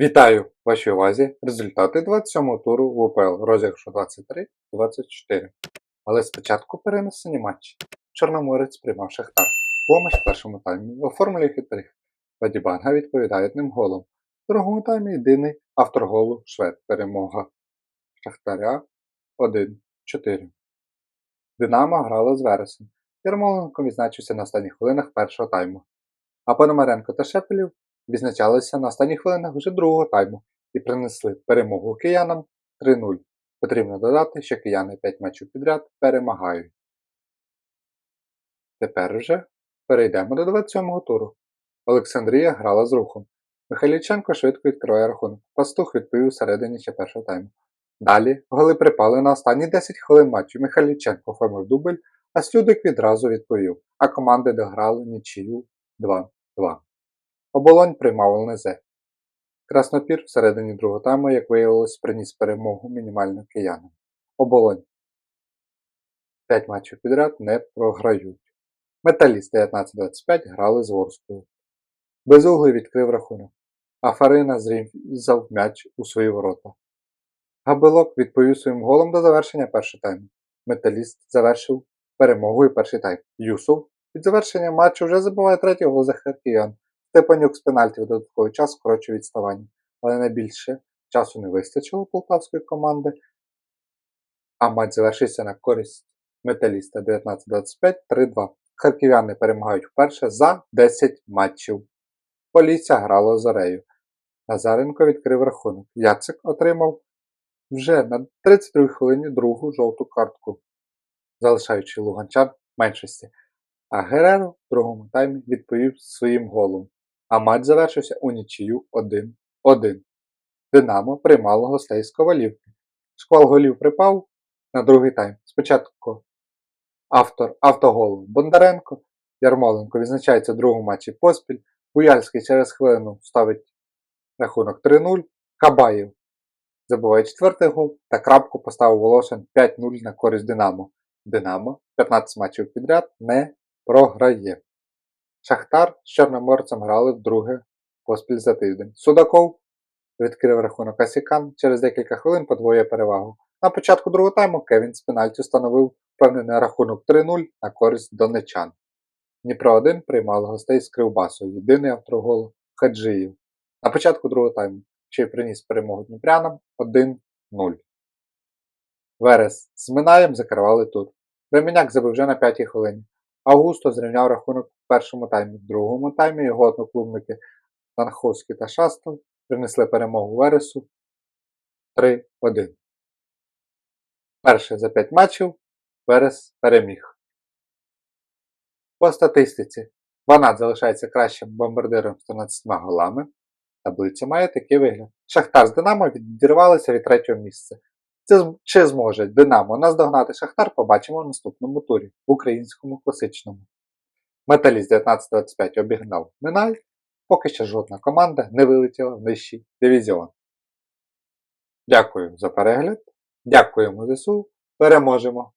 Вітаю в вашій увазі результати 27-го туру в УПЛ розіграшу 23-24. Але спочатку перенесені матчі. Чорноморець приймав Шахтар. Помощ в першому таймі оформлює хитрих. Бадібанга відповідає одним голом. В другому таймі єдиний автор голу Швед. Перемога. Шахтаря 1-4. Динамо грало з Вересом. Ярмоленко відзначився на останніх хвилинах першого тайму. А Пономаренко та Шепелів відзначалися на останніх хвилинах вже другого тайму і принесли перемогу киянам 3-0. Потрібно додати, що кияни 5 матчів підряд перемагають. Тепер вже перейдемо до 27-го туру. Олександрія грала з рухом. Михайліченко швидко відкриває рахунок. Пастух відповів у середині ще першого тайму. Далі голи припали на останні 10 хвилин матчу. Михайліченко оформив дубль, а Слюдик відразу відповів, а команди дограли нічию 2-2. Оболонь приймав ЛНЗ. Краснопір всередині другого тайму, як виявилось, приніс перемогу мінімально киянам. Оболонь. 5 матчів підряд не програють. Металіст 19-25 грали з Ворскою. Безуглий відкрив рахунок, а Фарина зрізав м'яч у свої ворота. Габелок відповів своїм голом до завершення першого тайму. Металіст завершив перемогою перший тайм. Юсов від завершення матчу вже забиває третій гол за харків'ян. Степанюк з пенальті в додатковий час скорочує відставання, але найбільше часу не вистачило полтавської команди, а матч завершився на користь металіста 19-25 3-2. Харків'яни перемагають вперше за 10 матчів. Полісся грала з Орею. Назаренко відкрив рахунок. Яцик отримав вже на 32 хвилині другу жовту картку, залишаючи луганчан в меншості. А Гереро в другому таймі відповів своїм голом а матч завершився у нічию 1-1. Динамо приймало гостей з Ковалівки. Шквал голів припав на другий тайм. Спочатку автор автоголу Бондаренко, Ярмоленко відзначається в другому матчі поспіль, Буяльський через хвилину ставить рахунок 3-0, Кабаєв забуває четвертий гол та крапку поставив Волошин 5-0 на користь Динамо. Динамо 15 матчів підряд не програє. Шахтар з Чорноморцем грали вдруге поспіль за тиждень. Судаков відкрив рахунок Асікан, через декілька хвилин подвоює перевагу. На початку другого тайму Кевін з пенальті встановив впевнений рахунок 3-0 на користь донечан. Дніпро 1 приймали гостей з Кривбасу, єдиний автор голу Хаджиїв. На початку другого тайму ще й приніс перемогу Дніпрянам 1-0. Верес з Минаєм закривали тут. Ременяк забив вже на п'ятій хвилині. Августо зрівняв рахунок в першому таймі. В другому таймі його одноклубники Танховський та Шастов принесли перемогу Вересу 3-1. Перше за 5 матчів Верес переміг. По статистиці Ванат залишається кращим бомбардиром з 13 голами. Таблиця має такий вигляд. Шахтар з Динамо відірвалися від третього місця. Чи зможе Динамо наздогнати Шахтар, побачимо в наступному турі в українському класичному. Металіст 1925 обігнав Минай, поки що жодна команда не вилетіла в нижчий дивізіон. Дякую за перегляд. Дякуємо ЗСУ. Переможемо!